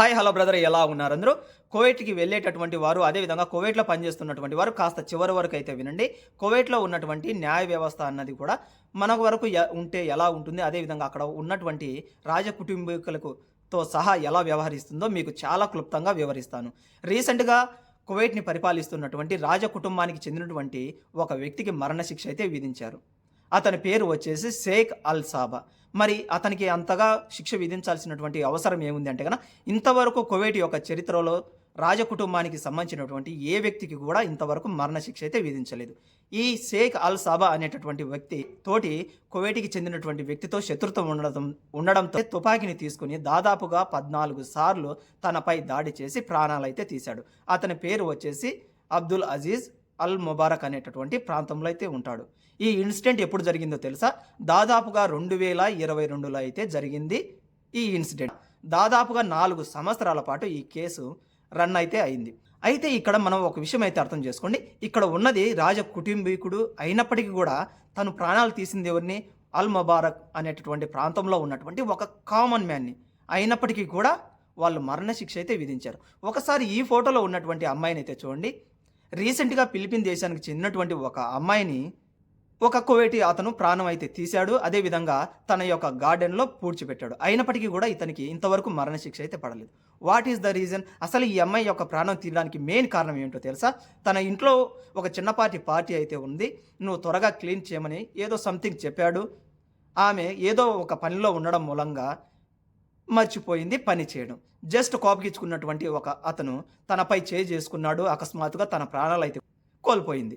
Hi hello brother ఎలా ఉన్నారు అందరూ? కువైట్కి వెళ్ళేటటువంటి వారు అదేవిధంగా కోవైట్లో పనిచేస్తున్నటువంటి వారు కాస్త చివరి వరకు అయితే వినండి. కోవైట్లో ఉన్నటువంటి న్యాయ వ్యవస్థ అన్నది కూడా మన వరకు ఉంటే ఎలా ఉంటుంది అదేవిధంగా అక్కడ ఉన్నటువంటి రాజకుటుంబీకులకు తో సహా ఎలా వ్యవహరిస్తుందో మీకు చాలా క్లుప్తంగా వివరిస్తాను. రీసెంట్గా కువైట్ని పరిపాలిస్తున్నటువంటి రాజ కుటుంబానికి చెందినటువంటి ఒక వ్యక్తికి మరణశిక్ష అయితే విధించారు. అతని పేరు వచ్చేసి షేక్ అల్ సాబా మరి అతనికి అంతగా శిక్ష విధించాల్సినటువంటి అవసరం ఏముంది అంటే కనుక ఇంతవరకు కువైట్ యొక్క చరిత్రలో రాజకుటుంబానికి సంబంధించినటువంటి ఏ వ్యక్తికి కూడా ఇంతవరకు మరణశిక్ష అయితే విధించలేదు. ఈ షేక్ అల్ సాబా అనేటటువంటి వ్యక్తి తోటి కువైట్కి చెందినటువంటి వ్యక్తితో శత్రుత్వం ఉండడం ఉండడంతో తుపాకీని తీసుకుని దాదాపుగా పద్నాలుగు సార్లు తనపై దాడి చేసి ప్రాణాలైతే తీశాడు. అతని పేరు వచ్చేసి అబ్దుల్ అజీజ్ అల్ ముబారక్ అనేటటువంటి ప్రాంతంలో అయితే ఉంటాడు. ఈ ఇన్సిడెంట్ ఎప్పుడు జరిగిందో తెలుసా? దాదాపుగా రెండు వేల ఇరవై రెండులో అయితే జరిగింది ఈ ఇన్సిడెంట్. దాదాపుగా నాలుగు సంవత్సరాల పాటు ఈ కేసు రన్ అయితే అయింది. అయితే ఇక్కడ మనం ఒక విషయం అయితే అర్థం చేసుకోండి. ఇక్కడ ఉన్నది రాజ కుటుంబీకుడు అయినప్పటికీ కూడా తను ప్రాణాలు తీసింది ఎవరిని? అల్ ముబారక్ అనేటటువంటి ప్రాంతంలో ఉన్నటువంటి ఒక కామన్ మ్యాన్ని అయినప్పటికీ కూడా వాళ్ళు మరణశిక్ష అయితే విధించారు. ఒకసారి ఈ ఫోటోలో ఉన్నటువంటి అమ్మాయిని అయితే చూడండి. రీసెంట్గా ఫిలిపిన్ దేశానికి చెందినటువంటి ఒక అమ్మాయిని ఒక కువైటి అతను ప్రాణం అయితే తీశాడు. అదేవిధంగా తన యొక్క గార్డెన్లో పూడ్చిపెట్టాడు. అయినప్పటికీ కూడా ఇతనికి ఇంతవరకు మరణశిక్ష అయితే పడలేదు. What is the reason? అసలు ఈ అమ్మాయి యొక్క ప్రాణం తీయడానికి మెయిన్ కారణం ఏంటో తెలుసా? తన ఇంట్లో ఒక చిన్నపాటి పార్టీ అయితే ఉంది. నువ్వు త్వరగా క్లీన్ చేయమని ఏదో సంథింగ్ చెప్పాడు. ఆమె ఏదో ఒక పనిలో ఉండడం మూలంగా మర్చిపోయింది పని చేయడం. జస్ట్ కోపగించుకున్నటువంటి ఒక అతను తనపై చేయి చేసుకున్నాడు అకస్మాత్తుగా తన ప్రాణాలు అయితే కోల్పోయింది.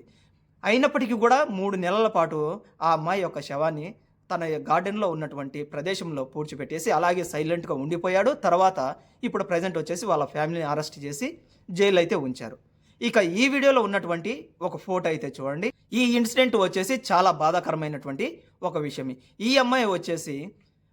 అయినప్పటికీ కూడా మూడు నెలల పాటు ఆ అమ్మాయి యొక్క శవాన్ని తన గార్డెన్లో ఉన్నటువంటి ప్రదేశంలో పూడ్చిపెట్టేసి అలాగే సైలెంట్గా ఉండిపోయాడు. తర్వాత ఇప్పుడు ప్రజెంట్ వచ్చేసి వాళ్ళ ఫ్యామిలీని అరెస్ట్ చేసి జైలు అయితే ఉంచారు. ఇక ఈ వీడియోలో ఉన్నటువంటి ఒక ఫోటో అయితే చూడండి. ఈ ఇన్సిడెంట్ వచ్చేసి చాలా బాధాకరమైనటువంటి ఒక విషయం ఈ అమ్మాయి వచ్చేసి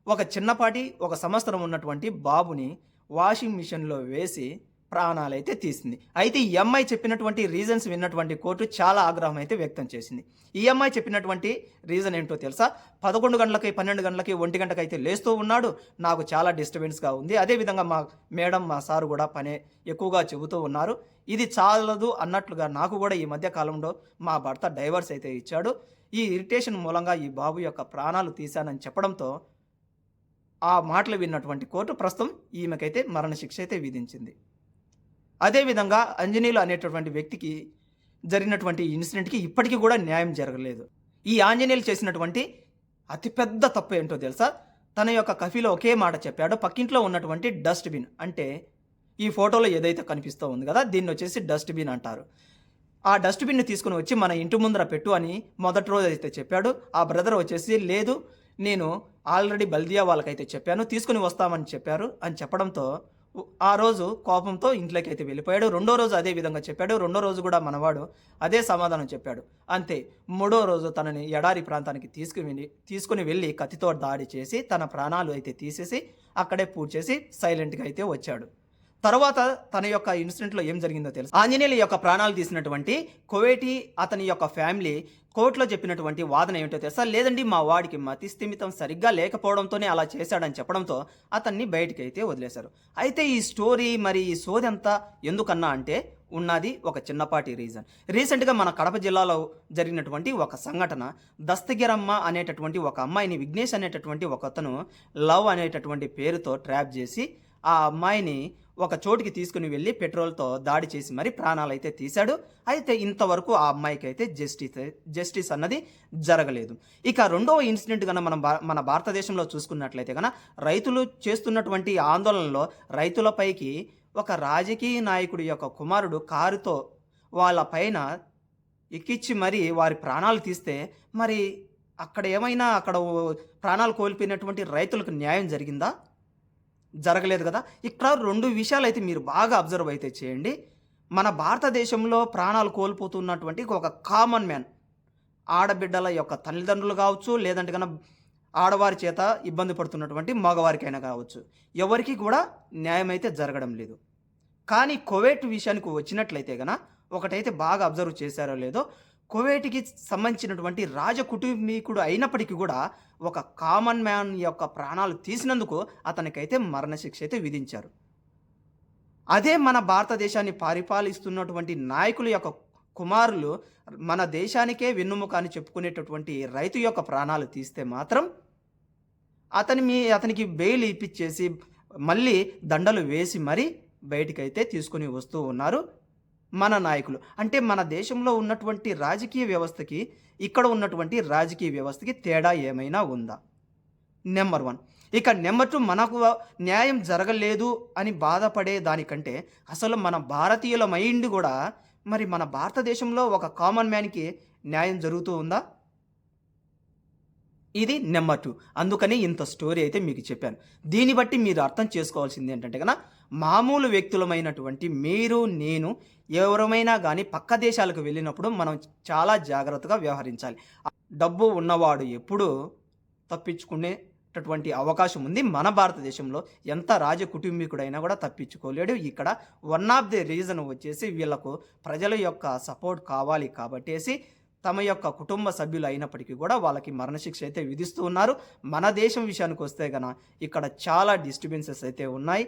ఒక చిన్నపాటి ఒక సంవత్సరం ఉన్నటువంటి బాబుని వాషింగ్ మిషన్లో వేసి ప్రాణాలైతే తీసింది. అయితే ఈ అమ్మాయి చెప్పినటువంటి రీజన్స్ విన్నటువంటి కోర్టు చాలా ఆగ్రహం అయితే వ్యక్తం చేసింది. ఈ అమ్మాయి చెప్పినటువంటి రీజన్ ఏంటో తెలుసా? పదకొండు గంటలకి పన్నెండు గంటలకి ఒంటి గంటకి అయితే లేస్తూ ఉన్నాడు. నాకు చాలా డిస్టర్బెన్స్గా ఉంది. అదేవిధంగా మా మేడం మా సారు కూడా పనే ఎక్కువగా చెబుతూ ఉన్నారు. ఇది చాలదు అన్నట్లుగా నాకు కూడా ఈ మధ్య కాలంలో మా భర్త డైవర్స్ అయితే ఇచ్చాడు. ఈ ఇరిటేషన్ మూలంగా ఈ బాబు యొక్క ప్రాణాలు తీశానని చెప్పడంతో ఆ మాటలు విన్నటువంటి కోర్టు ప్రస్తుతం ఈమెకైతే మరణశిక్ష అయితే విధించింది. అదేవిధంగా అంజనీలు అనేటటువంటి వ్యక్తికి జరిగినటువంటి ఇన్సిడెంట్కి ఇప్పటికీ కూడా న్యాయం జరగలేదు. ఈ ఆంజనేయులు చేసినటువంటి అతిపెద్ద తప్పు ఏంటో తెలుసా? తన యొక్క కఫీలో ఒకే మాట చెప్పాడు. పక్కింట్లో ఉన్నటువంటి డస్ట్బిన్ అంటే ఈ ఫోటోలో ఏదైతే కనిపిస్తూ ఉంది కదా దీన్ని వచ్చేసి డస్ట్బిన్ అంటారు. ఆ డస్ట్బిన్ని తీసుకుని వచ్చి మన ఇంటి ముందర పెట్టు అని మొదటి రోజు అయితే చెప్పాడు. ఆ బ్రదర్ వచ్చేసి లేదు నేను ఆల్రెడీ బల్దియా వాళ్ళకైతే చెప్పాను తీసుకుని వస్తామని చెప్పారు అని చెప్పడంతో ఆ రోజు కోపంతో ఇంట్లోకి అయితే వెళ్ళిపోయాడు. రెండో రోజు అదే విధంగా చెప్పాడు. రెండో రోజు కూడా మనవాడు అదే సమాధానం చెప్పాడు. అంతే మూడో రోజు తనని ఎడారి ప్రాంతానికి తీసుకుని తీసుకుని వెళ్ళి కత్తితో దాడి చేసి తన ప్రాణాలు అయితే తీసేసి అక్కడే పూడ్చేసి చేసి సైలెంట్గా అయితే వచ్చాడు. తర్వాత తన యొక్క ఇన్సిడెంట్లో ఏం జరిగిందో తెలుసు? ఆంజనేయుల యొక్క ప్రాణాలు తీసినటువంటి కోవేటి అతని యొక్క ఫ్యామిలీ కోర్టులో చెప్పినటువంటి వాదన ఏమిటో తెలుసా? లేదండి మా వాడికి మతి స్థిమితం సరిగ్గా లేకపోవడంతోనే అలా చేశాడని చెప్పడంతో అతన్ని బయటికి అయితే వదిలేశారు. అయితే ఈ స్టోరీ మరి ఈ సోది అంతా ఎందుకన్నా అంటే ఉన్నది ఒక చిన్నపాటి రీజన్. రీసెంట్గా మన కడప జిల్లాలో జరిగినటువంటి ఒక సంఘటన దస్తగిరమ్మ అనేటటువంటి ఒక అమ్మాయిని విఘ్నేష్ అనేటటువంటి ఒక అతను లవ్ అనేటటువంటి పేరుతో ట్రాప్ చేసి ఆ అమ్మాయిని ఒక చోటికి తీసుకుని వెళ్ళి పెట్రోల్తో దాడి చేసి మరి ప్రాణాలు అయితే తీశాడు. అయితే ఇంతవరకు ఆ అమ్మాయికి అయితే జస్టిస్ జస్టిస్ అన్నది జరగలేదు. ఇక రెండవ ఇన్సిడెంట్ కన్నా మనం మన భారతదేశంలో చూసుకున్నట్లయితే కనుక రైతులు చేస్తున్నటువంటి ఆందోళనలో రైతులపైకి ఒక రాజకీయ నాయకుడి యొక్క కుమారుడు కారుతో వాళ్ళ పైన ఎక్కించి మరి వారి ప్రాణాలు తీస్తే మరి అక్కడ ఏమైనా అక్కడ ప్రాణాలు కోల్పోయినటువంటి రైతులకు న్యాయం జరిగిందా? జరగలేదు కదా. ఇక్కడ రెండు విషయాలు అయితే మీరు బాగా అబ్జర్వ్ అయితే చేయండి. మన భారతదేశంలో ప్రాణాలు కోల్పోతున్నటువంటి ఒక కామన్ మ్యాన్ ఆడబిడ్డల యొక్క తల్లిదండ్రులు కావచ్చు లేదంటే కన్నా ఆడవారి చేత ఇబ్బంది పడుతున్నటువంటి మగవారికైనా కావచ్చు. ఎవరికి కూడా న్యాయం అయితే జరగడం లేదు. కానీ కోవిడ్ విషయానికి వచ్చినట్లయితే కనుక ఒకటైతే బాగా అబ్జర్వ్ చేశారో లేదో కువైట్కి సంబంధించినటువంటి రాజ కుటుంబీకుడు అయినప్పటికీ కూడా ఒక కామన్ మ్యాన్ యొక్క ప్రాణాలు తీసినందుకు అతనికైతే మరణశిక్ష అయితే విధించారు. అదే మన భారతదేశాన్ని పరిపాలిస్తున్నటువంటి నాయకుల యొక్క కుమారులు మన దేశానికే వెన్నుముక అని చెప్పుకునేటటువంటి రైతు యొక్క ప్రాణాలు తీస్తే మాత్రం అతని మీ అతనికి బెయిల్ ఇప్పించేసి మళ్ళీ దండలు వేసి మరీ బయటికైతే తీసుకుని వస్తూ ఉన్నారు. మన నాయకులు. అంటే మన దేశంలో ఉన్నటువంటి రాజకీయ వ్యవస్థకి ఇక్కడ ఉన్నటువంటి రాజకీయ వ్యవస్థకి తేడా ఏమైనా ఉందా? Number one. ఇక నెంబర్ టూ మనకు న్యాయం జరగలేదు అని బాధపడే దానికంటే అసలు మన భారతీయుల మైండ్ కూడా మరి మన భారతదేశంలో ఒక కామన్ మ్యాన్కి న్యాయం జరుగుతూ ఉందా? ఇది నెంబర్ టూ. అందుకని ఇంత స్టోరీ అయితే మీకు చెప్పాను. దీన్ని బట్టి మీరు అర్థం చేసుకోవాల్సింది ఏంటంటే కదా మామూలు వ్యక్తులమైనటువంటి మీరు నేను ఎవరమైనా కానీ పక్క దేశాలకు వెళ్ళినప్పుడు మనం చాలా జాగ్రత్తగా వ్యవహరించాలి. డబ్బు ఉన్నవాడు ఎప్పుడూ తప్పించుకునేటటువంటి అవకాశం ఉంది. మన భారతదేశంలో ఎంత రాజ కుటుంబీకుడైనా కూడా తప్పించుకోలేడు. ఇక్కడ వన్ ఆఫ్ ది రీజన్ వచ్చేసి వీళ్ళకు ప్రజల యొక్క సపోర్ట్ కావాలి కాబట్టేసి తమ యొక్క కుటుంబ సభ్యులు అయినప్పటికీ కూడా వాళ్ళకి మరణశిక్ష అయితే విధిస్తూ ఉన్నారు. మన దేశం విషయానికి వస్తే గన ఇక్కడ చాలా డిస్టర్బెన్సెస్ అయితే ఉన్నాయి.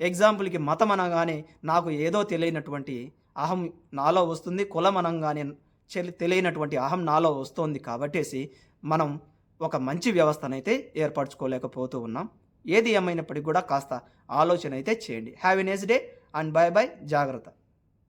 ఎగ్జాంపుల్కి మతం అనగానే నాకు ఏదో తెలియనటువంటి అహం నాలో వస్తుంది కులం అనగానే తెలియనటువంటి అహం నాలో వస్తుంది కాబట్టేసి మనం ఒక మంచి వ్యవస్థనైతే ఏర్పరచుకోలేకపోతూ ఉన్నాం. ఏది ఏమైనప్పటికీ కూడా కాస్త ఆలోచన అయితే చేయండి. Have a nice day and bye bye జాగ్రత్త.